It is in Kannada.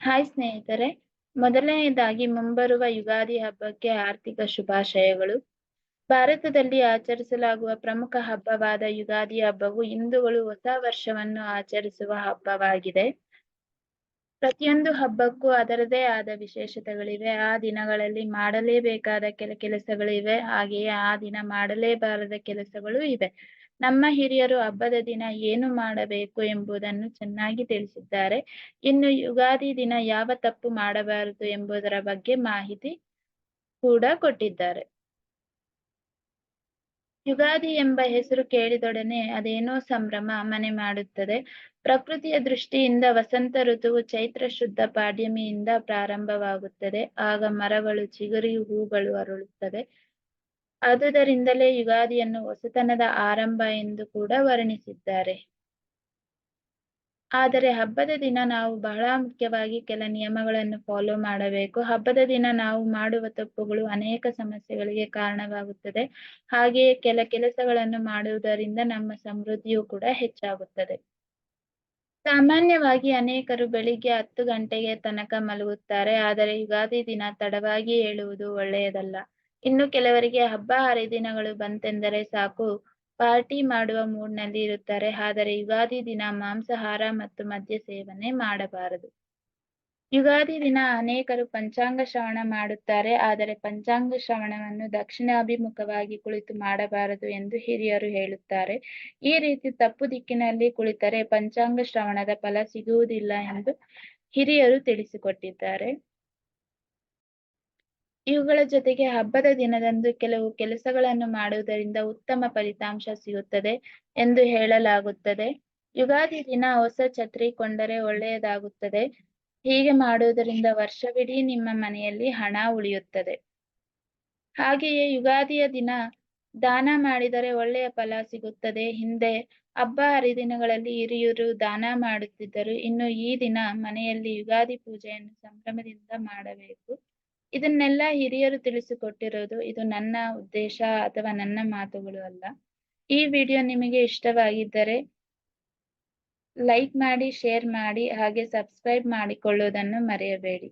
ಹಾಯ್ ಸ್ನೇಹಿತರೆ ಮೊದಲನೆಯದಾಗಿ ಮುಂಬರುವ ಯುಗಾದಿ ಹಬ್ಬಕ್ಕೆ ಆರ್ಥಿಕ ಶುಭಾಶಯಗಳು. ಭಾರತದಲ್ಲಿ ಆಚರಿಸಲಾಗುವ ಪ್ರಮುಖ ಹಬ್ಬವಾದ ಯುಗಾದಿ ಹಬ್ಬವು ಹಿಂದೂಗಳು ಹೊಸ ವರ್ಷವನ್ನು ಆಚರಿಸುವ ಹಬ್ಬವಾಗಿದೆ. ಪ್ರತಿಯೊಂದು ಹಬ್ಬಕ್ಕೂ ಅದರದೇ ಆದ ವಿಶೇಷತೆಗಳಿವೆ. ಆ ದಿನಗಳಲ್ಲಿ ಮಾಡಲೇಬೇಕಾದ ಕೆಲ ಕೆಲಸಗಳಿವೆ. ಹಾಗೆಯೇ ಆ ದಿನ ಮಾಡಲೇಬಾರದ ಕೆಲಸಗಳು ಇವೆ. ನಮ್ಮ ಹಿರಿಯರು ಹಬ್ಬದ ದಿನ ಏನು ಮಾಡಬೇಕು ಎಂಬುದನ್ನು ಚೆನ್ನಾಗಿ ತಿಳಿಸಿದ್ದಾರೆ. ಇನ್ನು ಯುಗಾದಿ ದಿನ ಯಾವ ತಪ್ಪು ಮಾಡಬಾರದು ಎಂಬುದರ ಬಗ್ಗೆ ಮಾಹಿತಿ ಕೂಡ ಕೊಟ್ಟಿದ್ದಾರೆ. ಯುಗಾದಿ ಎಂಬ ಹೆಸರು ಕೇಳಿದೊಡನೆ ಅದೇನೋ ಸಂಭ್ರಮ ಮನೆ ಮಾಡುತ್ತದೆ. ಪ್ರಕೃತಿಯ ದೃಷ್ಟಿಯಿಂದ ವಸಂತ ಋತುವು ಚೈತ್ರ ಶುದ್ಧ ಪಾಡ್ಯಮಿಯಿಂದ ಪ್ರಾರಂಭವಾಗುತ್ತದೆ. ಆಗ ಮರಗಳು, ಚಿಗುರಿ, ಹೂಗಳು ಅರಳುತ್ತವೆ. ಆದುದರಿಂದಲೇ ಯುಗಾದಿಯನ್ನು ಹೊಸತನದ ಆರಂಭ ಎಂದು ಕೂಡ ವರ್ಣಿಸಿದ್ದಾರೆ. ಆದರೆ ಹಬ್ಬದ ದಿನ ನಾವು ಬಹಳ ಮುಖ್ಯವಾಗಿ ಕೆಲ ನಿಯಮಗಳನ್ನು ಫಾಲೋ ಮಾಡಬೇಕು. ಹಬ್ಬದ ದಿನ ನಾವು ಮಾಡುವ ತಪ್ಪುಗಳು ಅನೇಕ ಸಮಸ್ಯೆಗಳಿಗೆ ಕಾರಣವಾಗುತ್ತದೆ. ಹಾಗೆಯೇ ಕೆಲ ಕೆಲಸಗಳನ್ನು ಮಾಡುವುದರಿಂದ ನಮ್ಮ ಸಮೃದ್ಧಿಯೂ ಕೂಡ ಹೆಚ್ಚಾಗುತ್ತದೆ. ಸಾಮಾನ್ಯವಾಗಿ ಅನೇಕರು ಬೆಳಿಗ್ಗೆ ಹತ್ತು ಗಂಟೆಗೆ ತನಕ ಮಲಗುತ್ತಾರೆ. ಆದರೆ ಯುಗಾದಿ ದಿನ ತಡವಾಗಿ ಏಳುವುದು ಒಳ್ಳೆಯದಲ್ಲ. ಇನ್ನು ಕೆಲವರಿಗೆ ಹಬ್ಬ ಹರಿದಿನಗಳು ಬಂತೆಂದರೆ ಸಾಕು. ಪಾರ್ಟಿ ಮಾಡುವ ಮೂಡ್ನಲ್ಲಿ ಇರುತ್ತಾರೆ. ಆದರೆ ಯುಗಾದಿ ದಿನ ಮಾಂಸಾಹಾರ ಮತ್ತು ಮದ್ಯ ಸೇವನೆ ಮಾಡಬಾರದು. ಯುಗಾದಿ ದಿನ ಅನೇಕರು ಪಂಚಾಂಗ ಶ್ರವಣ ಮಾಡುತ್ತಾರೆ. ಆದರೆ ಪಂಚಾಂಗ ಶ್ರವಣವನ್ನು ದಕ್ಷಿಣಾಭಿಮುಖವಾಗಿ ಕುಳಿತು ಮಾಡಬಾರದು ಎಂದು ಹಿರಿಯರು ಹೇಳುತ್ತಾರೆ. ಈ ರೀತಿ ತಪ್ಪು ದಿಕ್ಕಿನಲ್ಲಿ ಕುಳಿತರೆ ಪಂಚಾಂಗ ಶ್ರವಣದ ಫಲ ಸಿಗುವುದಿಲ್ಲ ಎಂದು ಹಿರಿಯರು ತಿಳಿಸಿಕೊಟ್ಟಿದ್ದಾರೆ. ಇವುಗಳ ಜೊತೆಗೆ ಹಬ್ಬದ ದಿನದಂದು ಕೆಲವು ಕೆಲಸಗಳನ್ನು ಮಾಡುವುದರಿಂದ ಉತ್ತಮ ಫಲಿತಾಂಶ ಸಿಗುತ್ತದೆ ಎಂದು ಹೇಳಲಾಗುತ್ತದೆ. ಯುಗಾದಿ ದಿನ ಹೊಸ ಛತ್ರಿ ಕೊಂಡರೆ ಒಳ್ಳೆಯದಾಗುತ್ತದೆ. ಹೀಗೆ ಮಾಡುವುದರಿಂದ ವರ್ಷವಿಡೀ ನಿಮ್ಮ ಮನೆಯಲ್ಲಿ ಹಣ ಉಳಿಯುತ್ತದೆ. ಹಾಗೆಯೇ ಯುಗಾದಿಯ ದಿನ ದಾನ ಮಾಡಿದರೆ ಒಳ್ಳೆಯ ಫಲ ಸಿಗುತ್ತದೆ. ಹಿಂದೆ ಹಬ್ಬ ಹರಿದಿನಗಳಲ್ಲಿ ಹಿರಿಯರು ದಾನ ಮಾಡುತ್ತಿದ್ದರು. ಇನ್ನು ಈ ದಿನ ಮನೆಯಲ್ಲಿ ಯುಗಾದಿ ಪೂಜೆಯನ್ನು ಸಂಭ್ರಮದಿಂದ ಮಾಡಬೇಕು. ಇದನ್ನೆಲ್ಲ ಹಿರಿಯರು ತಿಳಿಸಿಕೊಟ್ಟಿರೋದು ಇದು ನನ್ನ ಉದ್ದೇಶ ಅಥವಾ ನನ್ನ ಮಾತುಗಳು ಅಲ್ಲ. ಈ ವಿಡಿಯೋ ನಿಮಗೆ ಇಷ್ಟವಾಗಿದ್ದರೆ ಲೈಕ್ ಮಾಡಿ, ಶೇರ್ ಮಾಡಿ, ಹಾಗೆ ಸಬ್ಸ್ಕ್ರೈಬ್ ಮಾಡಿಕೊಳ್ಳುವುದನ್ನು ಮರೆಯಬೇಡಿ.